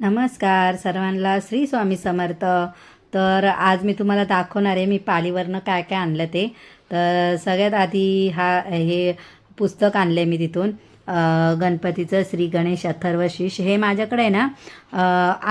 नमस्कार सर्वांना श्री स्वामी समर्थ. तर आज मी तुम्हाला दाखवणार आहे मी पालीवरनं काय काय आणलं ते. तर सगळ्यात आधी हा हे पुस्तक आणलं आहे मी तिथून. गणपतीचं श्री गणेश अथर्वशीष हे माझ्याकडे आहे ना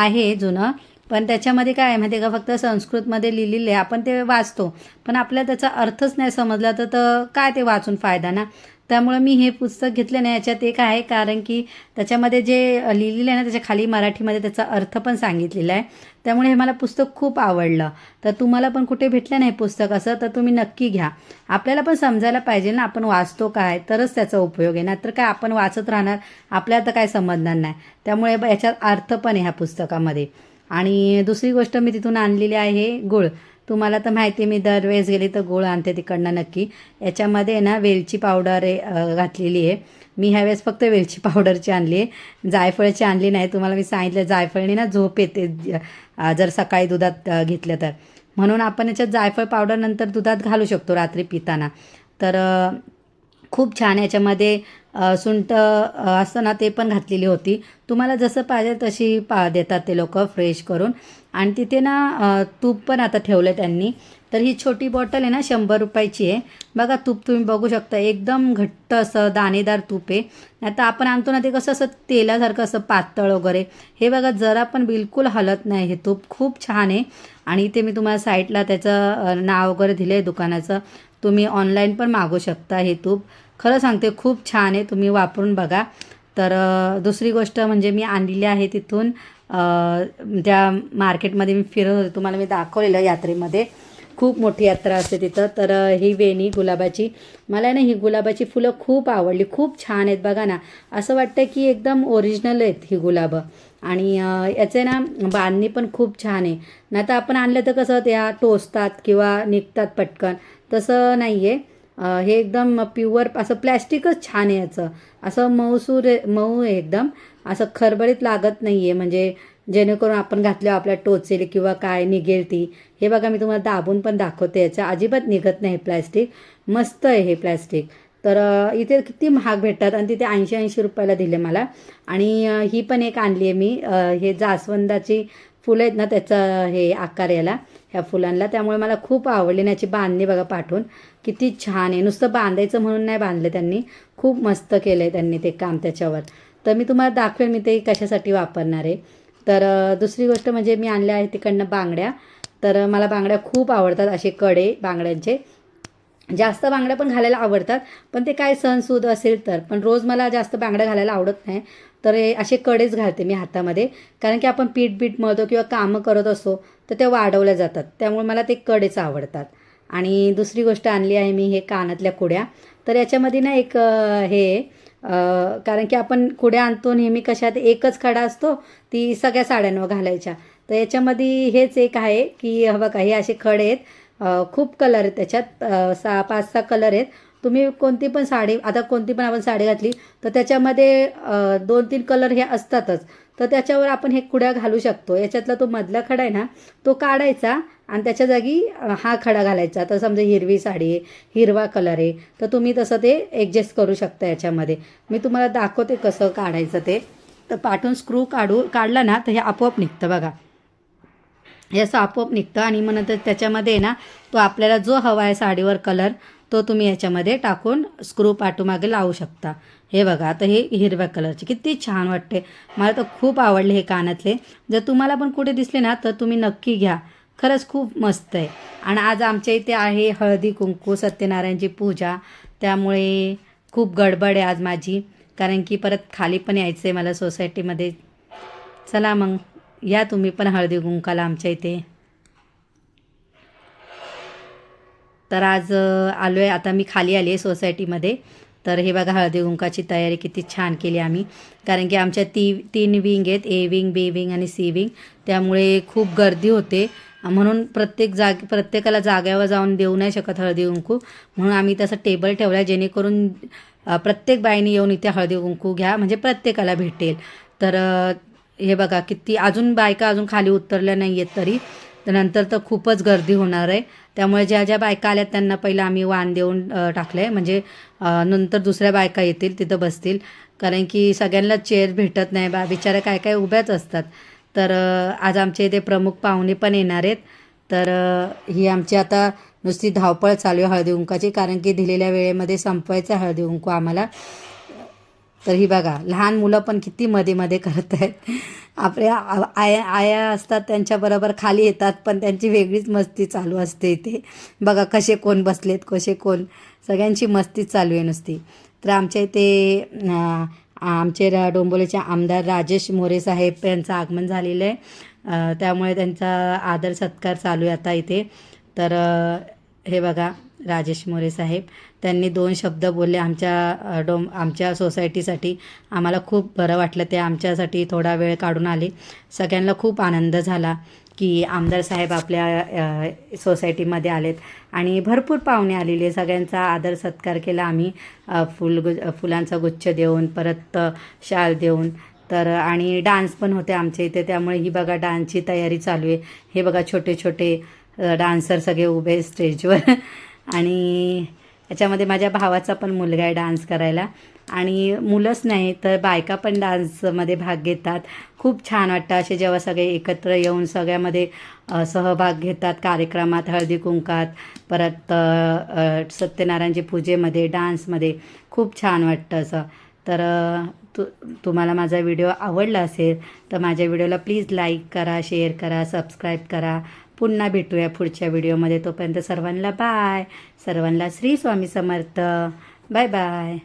आहे जुनं. पण त्याच्यामध्ये काय आहे माहिती आहे का फक्त संस्कृतमध्ये लिहिलेलं आहे. आपण ते वाचतो. पण आपल्याला त्याचा अर्थच नाही समजला तर तर काय ते वाचून फायदा ना? त्यामुळं मी हे पुस्तक घेतलं नाही याच्यात एक आहे कारण की त्याच्यामध्ये जे लिहिलेलं आहे ना त्याच्याखाली मराठीमध्ये त्याचा अर्थ पण सांगितलेला आहे. त्यामुळे हे मला पुस्तक खूप आवडलं. तर तुम्हाला पण कुठे भेटलं नाही पुस्तक असं तर तुम्ही नक्की घ्या. आपल्याला पण समजायला पाहिजे ना आपण वाचतो काय तरच त्याचा उपयोग आहे. नाहीतर काय आपण वाचत राहणार आपल्याला तर काय समजणार नाही. त्यामुळे याच्यात अर्थ पण आहे ह्या पुस्तकामध्ये. आणि दुसरी गोष्ट मी तिथून आणलेली आहे गुळ. तुम्हाला तर माहिती आहे मी दरवेळेस गेली तर गोळ आणते तिकडनं नक्की. याच्यामध्ये ना वेलची पावडर घातलेली आहे. मी ह्यावेळेस फक्त वेलची पावडरची आणली आहे. जायफळची आणली नाही तुम्हाला मी सांगितलं जायफळनी ना झोप येते जर सकाळी दुधात घेतलं तर. म्हणून आपण याच्यात जायफळ पावडर नंतर दुधात घालू शकतो रात्री पिताना. तर खूप छान याच्यामध्ये सुंट सुंठ असतं ना ते पण घातलेली होती. तुम्हाला जसं पाहिजे तशी पा देतात ते लोक फ्रेश करून. आणि तिथे ना तूप पण आता ठेवलं त्यांनी. तर ही छोटी बॉटल आहे ना शंभर रुपयाची आहे. बघा तूप तुम्ही बघू शकता एकदम घट्ट असं दाणेदार तूप आहे. नाही तर आपण आणतो ना ते कसं असं तेलासारखं असं पातळ वगैरे. हे बघा जरा पण बिलकुल हलत नाही हे तूप. खूप छान आहे. आणि इथे मी तुम्हाला साईटला त्याचं नाव वगैरे दिलं आहे दुकानाचं. तुम्ही ऑनलाईन पण मागू शकता हे तूप. खरं सांगते खूप छान आहे तुम्ही वापरून बघा. तर दुसरी गोष्ट म्हणजे मी आणलेली आहे तिथून त्या मार्केटमध्ये मी फिरत होते तुम्हाला मी दाखवलेलं यात्रेमध्ये. खूप मोठी यात्रा असते तिथं. तर ही वेणी गुलाबाची. मला ना ही गुलाबाची फुलं खूप आवडली. खूप छान आहेत बघा ना. असं वाटतं की एकदम ओरिजिनल आहेत ही गुलाबं. आणि याचे ना बांधणी पण खूप छान आहे. नाही तर आपण आणलं तर कसं त्या टोचतात किंवा निघतात पटकन. तसं नाही आहे हे एकदम प्युअर असं प्लॅस्टिकच छान आहे याचं. असं मऊसूर आहे- मऊ आहे एकदम. असं खरबरीत लागत नाही आहे म्हणजे जेणेकरून आपण घातल्यावर आपल्या टोचेल किंवा काय निघेल ती. हे बघा मी तुम्हाला दाबून पण दाखवते. याचं अजिबात निघत नाही प्लॅस्टिक. मस्त आहे हे प्लॅस्टिक. तर इथे किती महाग भेटतात आणि तिथे ऐंशी ऐंशी रुपयाला दिले मला. आणि ही पण एक आणली आहे मी. हे जास्वंदाची फुलं आहेत ना त्याचं हे आकार याला ह्या फुलांना त्यामुळे मला खूप आवडली आणि याची बांधणी बघा पाठवून. किती छान आहे. नुसतं बांधायचं म्हणून नाही बांधलं त्यांनी. खूप मस्त केलं आहे त्यांनी ते काम त्याच्यावर. तर मी तुम्हाला दाखवेल मी ते कशासाठी वापरणार आहे. तर दुसरी गोष्ट म्हणजे मी आणल्या आहे तिकडनं बांगड्या. तर मला बांगड्या खूप आवडतात असे कडे बांगड्यांचे. जास्त बांगड्या पण घालायला आवडतात पण ते काय सणसूद असेल तर. पण रोज मला जास्त बांगड्या घालायला आवडत नाही तर हे असे कडेच घालते मी हातामध्ये. कारण की आपण पीठ बीठ मळतो किंवा कामं करत असतो तर त्या वाढवल्या जातात. त्यामुळे मला ते कडेच आवडतात. आणि दुसरी गोष्ट आणली आहे मी हे कानातल्या कुड्या. तर याच्यामध्ये ना एक हे कारण की आपण कुड्या आणतो नेहमी कशात एकच खडा असतो ती सगळ्या साड्यांवर घालायच्या. तर याच्यामध्ये हेच एक आहे की हवं का हे असे खडे आहेत. खूप कलर आहेत त्याच्यात. सहा पाच सहा कलर आहेत. तुम्ही कोणती पण साडी आता कोणती पण आपण साडी घातली तर त्याच्यामध्ये दोन तीन कलर हे असतातच. तर त्याच्यावर आपण हे कुड्या घालू शकतो. याच्यातला तो मधला खडा आहे ना तो काढायचा आणि त्याच्या जागी हा खडा घालायचा. तर समजा हिरवी साडी आहे हिरवा कलर आहे तर तुम्ही तसं ते ॲडजस्ट करू शकता याच्यामध्ये. मी तुम्हाला दाखवते कसं काढायचं ते. तर पाठून स्क्रू काढू काढला ना तर हे आपोआप निघतं बघा. हे असं आपोआप निघतं आणि मग नंतर त्याच्यामध्ये आहे ना तो आपल्याला जो हवा आहे साडीवर कलर तो तुम्ही याच्यामध्ये टाकून स्क्रू पाठूमागे लावू शकता. हे बघा आता हे हिरव्या कलरचे किती छान वाटते मला तर खूप आवडले हे कानातले. जर तुम्हाला पण कुठे दिसले ना तर तुम्ही नक्की घ्या. खरंच खूप मस्त आहे. आणि आज आमच्या इथे आहे हळदी कुंकू सत्यनारायणची पूजा. त्यामुळे खूप गडबड आहे आज माझी. कारण की परत खाली पण यायचं आहे मला सोसायटीमध्ये चला मग. या तुम्ही पण हळदी कुंकाला आमच्या इथे. तर आज आलो आहे आता मी खाली आली आहे सोसायटीमध्ये. तर हे बघा हळदी कुंकाची तयारी किती छान केली आम्ही. कारण की आमच्या ती तीन विंग आहेत. ए विंग बी विंग आणि सी विंग. त्यामुळे खूप गर्दी होते. म्हणून प्रत्येक जाग प्रत्येकाला जाग्यावर जाऊन देऊ नाही शकत हळदी कुंकू. म्हणून आम्ही तसं टेबल ठेवला आहे जेणेकरून प्रत्येक बाईने येऊन इथे हळदी कुंकू घ्या. म्हणजे प्रत्येकाला भेटेल. तर हे बघा किती अजून बायका अजून खाली उतरल्या नाही आहेत तरी. तर नंतर तर खूपच गर्दी होणार आहे. त्यामुळे ज्या ज्या बायका आल्यात त्यांना पहिलं आम्ही वाण देऊन टाकलं आहे म्हणजे नंतर दुसऱ्या बायका येतील तिथं बसतील. कारण की सगळ्यांना चेअर भेटत नाही. बा बिचाऱ्या काय काय उभ्याच असतात. तर आज आमच्या इथे प्रमुख पाहुणे पण येणार आहेत. तर ही आमची आता नुसती धावपळ चालू आहे हळदी कुंकाची. कारण की दिलेल्या वेळेमध्ये संपवायचं हळदी कुंकू आम्हाला. तर ही बघा लहान मुलं पण किती मध्ये मध्ये करत आहेत. आपल्या आया आया असतात त्यांच्याबरोबर खाली येतात पण त्यांची वेगळीच मस्ती चालू असते इथे. बघा कसे कोण बसलेत कसे कोण. सगळ्यांची मस्ती चालू आहे नुसती. तर आमच्या इथे आमचे रा- डोंबिवलीचे आमदार राजेश मोरे साहेब यांचं आगमन झालेलं आहे. त्यामुळे त्यांचा आदर सत्कार चालू आहे आता इथे. तर हे बघा. राजेश मोरे साहेब. त्यांनी दोन शब्द बोलले. आमच्या डोम आमच्या सोसायटीसाठी आम्हाला खूप बरं वाटलं. ते आमच्यासाठी थोडा वेळ काढून आले. सगळ्यांना खूप आनंद झाला की आमदार साहेब आपल्या सोसायटीमध्ये आलेत. आणि भरपूर पाहुणे आलेले. सगळ्यांचा आदर सत्कार केला आम्ही. फुल गु फुलांचा गुच्छ देऊन परत शाल देऊन. तर आणि डान्स पण होते आमच्या इथे. त्यामुळे ही बघा डान्सची तयारी चालू आहे. हे बघा छोटे छोटे डान्सर सगळे उभे स्टेजवर. आणि याच्यामध्ये माझ्या भावाचा पण मुलगा आहे डान्स करायला. आणि मुलंच नाही तर बायका पण डान्समध्ये भाग घेतात. खूप छान वाटतं असे जेव्हा सगळे एकत्र येऊन सगळ्यामध्ये सहभाग घेतात कार्यक्रमात हळदी कुंकात परत सत्यनारायणची पूजेमध्ये डान्समध्ये. खूप छान वाटतं असं. तर तु तुम्हाला माझा व्हिडिओ आवडला असेल तर माझ्या व्हिडिओला प्लीज लाईक करा शेअर करा सबस्क्राईब करा. पुन्हा भेटूया पुढच्या व्हिडिओमध्ये. तोपर्यंत सर्वांना बाय. सर्वांना श्री स्वामी समर्थ. Bye bye.